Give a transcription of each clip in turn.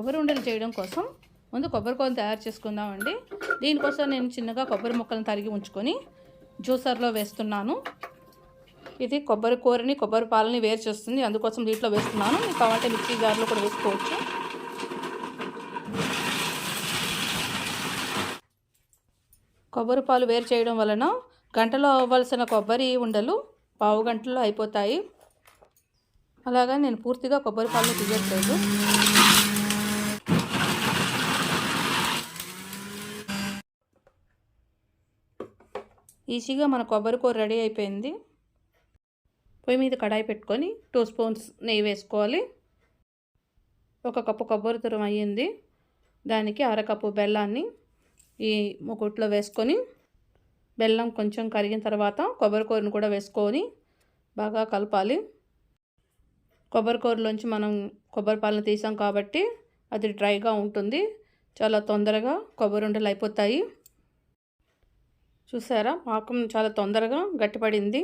కొబ్బరి ఉండలు చేయడం కోసం ముందు కొబ్బరి కూరను తయారు చేసుకుందామండి. దీనికోసం నేను చిన్నగా కొబ్బరి ముక్కలను తరిగి ఉంచుకొని జ్యూసర్లో వేస్తున్నాను. ఇది కొబ్బరి కూరని కొబ్బరి పాలని వేరు చేస్తుంది. అందుకోసం దీంట్లో వేస్తున్నాను. మీకు కావాలంటే మిక్సీ జార్లో కూడా వేసుకోవచ్చు. కొబ్బరి పాలు వేరు చేయడం వలన గంటలో అవ్వాల్సిన కొబ్బరి ఉండలు పావు గంటలో అయిపోతాయి. అలాగా నేను పూర్తిగా కొబ్బరి పాలను తీయట్లేదు ఈజీగా మన కొబ్బరి కూర రెడీ అయిపోయింది. పొయ్యి మీద కడాయి పెట్టుకొని టూ స్పూన్స్ నెయ్యి వేసుకోవాలి. ఒక కప్పు కొబ్బరి తురం అయ్యింది. దానికి అరకప్పు బెల్లాన్ని ఈ ముకుట్లో వేసుకొని బెల్లం కొంచెం కరిగిన తర్వాత కొబ్బరికూరను కూడా వేసుకొని బాగా కలపాలి. కొబ్బరికూరలోంచి మనం కొబ్బరి పాలను తీసాం కాబట్టి అది డ్రైగా ఉంటుంది. చాలా తొందరగా కొబ్బరి ఉండలు అయిపోతాయి. చూసారా? పాకం చాలా తొందరగా గట్టిపడింది.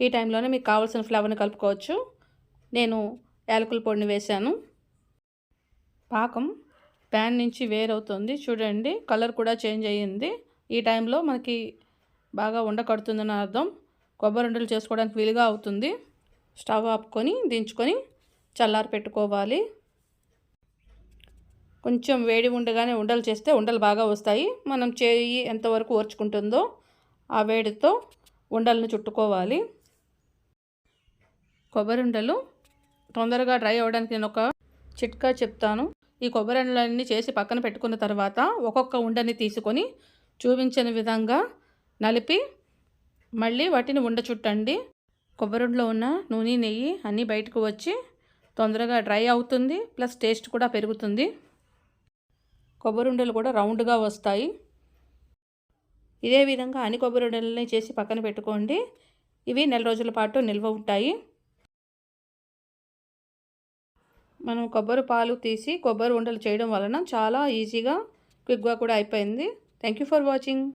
ఈ టైంలోనే మీకు కావాల్సిన ఫ్లేవర్ని కలుపుకోవచ్చు. నేను యాలకుల పొడిని వేశాను. పాకం ప్యాన్ నుంచి వేరవుతుంది. చూడండి కలర్ కూడా చేంజ్ అయ్యింది. ఈ టైంలో మనకి బాగా ఉండకడుతుందని అర్థం. కొబ్బరి ఉండలు చేసుకోవడానికి వీలుగా అవుతుంది. స్టవ్ ఆపుకొని దించుకొని చల్లారి పెట్టుకోవాలి కొంచెం వేడి ఉండగానే ఉండలు చేస్తే ఉండలు బాగా వస్తాయి. మనం చేయి ఎంతవరకు ఓర్చుకుంటుందో ఆ వేడితో ఉండలను చుట్టుకోవాలి. కొబ్బరి ఉండలు తొందరగా డ్రై అవ్వడానికి నేను ఒక చిట్కా చెప్తాను. ఈ కొబ్బరి ఉండలన్నీ చేసి పక్కన పెట్టుకున్న తర్వాత ఒక్కొక్క ఉండని తీసుకొని చూపించిన విధంగా నలిపి మళ్ళీ వాటిని ఉండ చుట్టండి. కొబ్బరిండలో ఉన్న నూనె నెయ్యి అన్నీ బయటకు వచ్చి తొందరగా డ్రై అవుతుంది. ప్లస్ టేస్ట్ కూడా పెరుగుతుంది. కొబ్బరి ఉండలు కూడా రౌండ్గా వస్తాయి. ఇదే విధంగా అన్ని కొబ్బరి ఉండలని చేసి పక్కన పెట్టుకోండి. ఇవి నెల రోజుల పాటు నిల్వ ఉంటాయి. మనం కొబ్బరి పాలు తీసి కొబ్బరి ఉండలు చేయడం వలన చాలా ఈజీగా క్విక్గా కూడా అయిపోయింది. Thank you for watching.